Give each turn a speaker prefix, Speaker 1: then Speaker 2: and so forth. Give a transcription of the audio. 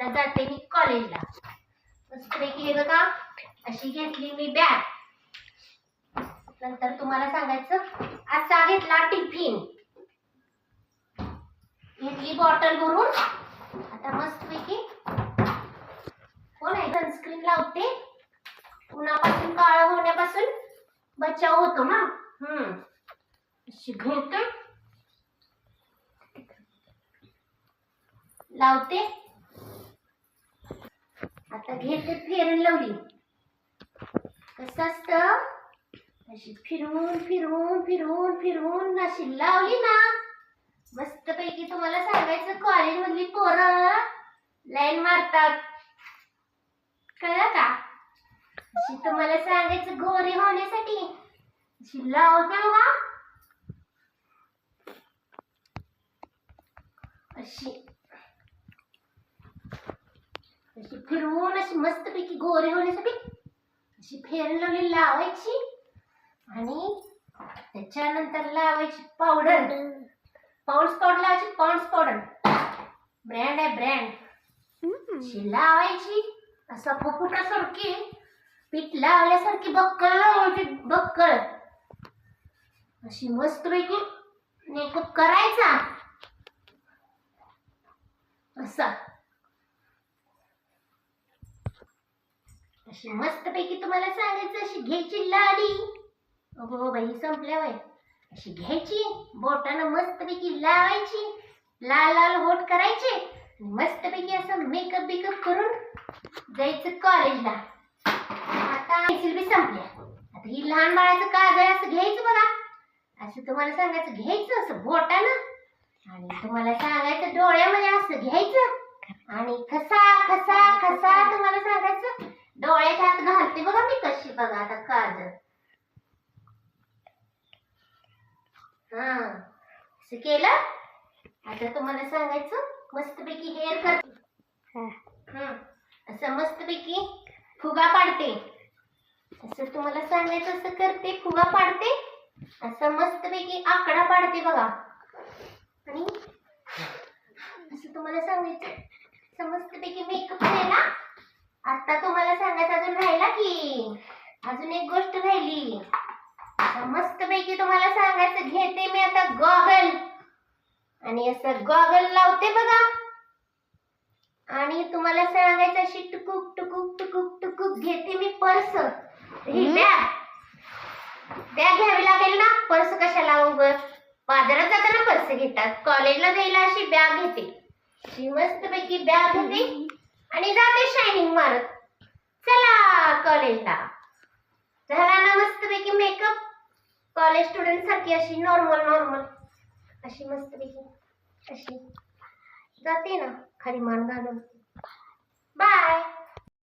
Speaker 1: आता जाते मी कॉलेजला. मस्तपैकी हे बघा अशी घेतली मी बॅग नंतर तुम्हाला सांगायचं असा घेतला टिफिन घेतली बॉटल भरून. आता मस्तपैकी हो नाही सनस्क्रीन लावते. उन्हापासून काळ होण्यापासून बचाव होतो ना? हम्म. अशी घेते. लावते. आता घेते फेरन लावली कसं असतं अशी फिरवून फिरवून फिरवून फिरवून अशी लावली ना मस्तपैकी तुम्हाला सांगायचं कॉलेज मधली पोरं लाईन मारतात कळलं का अशी तुम्हाला सांगायचं गोरी होण्यासाठी अशी लावते बघा अशी अशी फिरवून अशी मस्तपैकी गोरी होण्यासाठी अशी फेरन लावली लावायची आणि त्याच्यानंतर लावायची पावडर पाऊंड्स पावडर लावायची पाऊंड्स पावडर ब्रँड आहे ब्रँड अशी लावायची. असं फुफुटासारखी पीठ लावल्यासारखी बक्कळ लावायची बक्कळ अशी मस्तपैकी मेकअप करायचा. असा. अशी मस्तपैकी तुम्हाला सांगायचं अशी घ्यायची लाडी. अगो बाई संपल्या बाई. अशी घ्यायची बोटानं मस्तपैकी लावायची लाल लाल होट करायचे मस्तपैकी असं मेकअप बिकअप करून जायचं कॉलेजला. आता पेन्सिल बी संपल्या. आता ही लहान बाळाचं काजळ असं घ्यायचं बघा. असं तुम्हाला सांगायचं घ्यायचं असं बोटानं. आणि तुम्हाला सांगायचं डोळ्यामध्ये असं घ्यायचं. आणि खसा खसा खसा तुम्हाला सांगायचं डोळ्याच्या आत घालते बघा मी कशी बघा आता काजळ. हा असं केलं? आता तुम्हाला सांगायचं मस्तपैकी हेअर करते हं. असं मस्तपैकी फुगा पाडते. असं तुम्हाला सांगायचं असं करते फुगा पाडते. असं मस्तपैकी आकडा पाडते बघा. आणि असं तुम्हाला सांगायचं मस्तपैकी मेकअप केला. आता तुम्हाला सांगायचं अजून राहिला की अजून एक गोष्ट राहिली. आता मस्तपैकी तुम्हाला सांगायचं घेते मी आता गॉगल. आणि असं गॉगल लावते बघा. आणि तुम्हाला सांगायचं अशी टुकुक टुकुक टुकुक टुकुक घेते मी पर्स. ही बॅग. बॅग घ्यावी लागेल ना? पर्स कशाला उगं? बाजारात जाताना पर्स घेतात. कॉलेजला जायला अशी बॅग घेते. अशी मस्तपैकी बॅग घेते. आणि जाते शायनिंग मारत. चला कॉलेजला. का कॉलेज स्टुडंट सारखी अशी नॉर्मल नॉर्मल अशी मस्तपैकी अशी. जाते ना खाली मान घालून बाय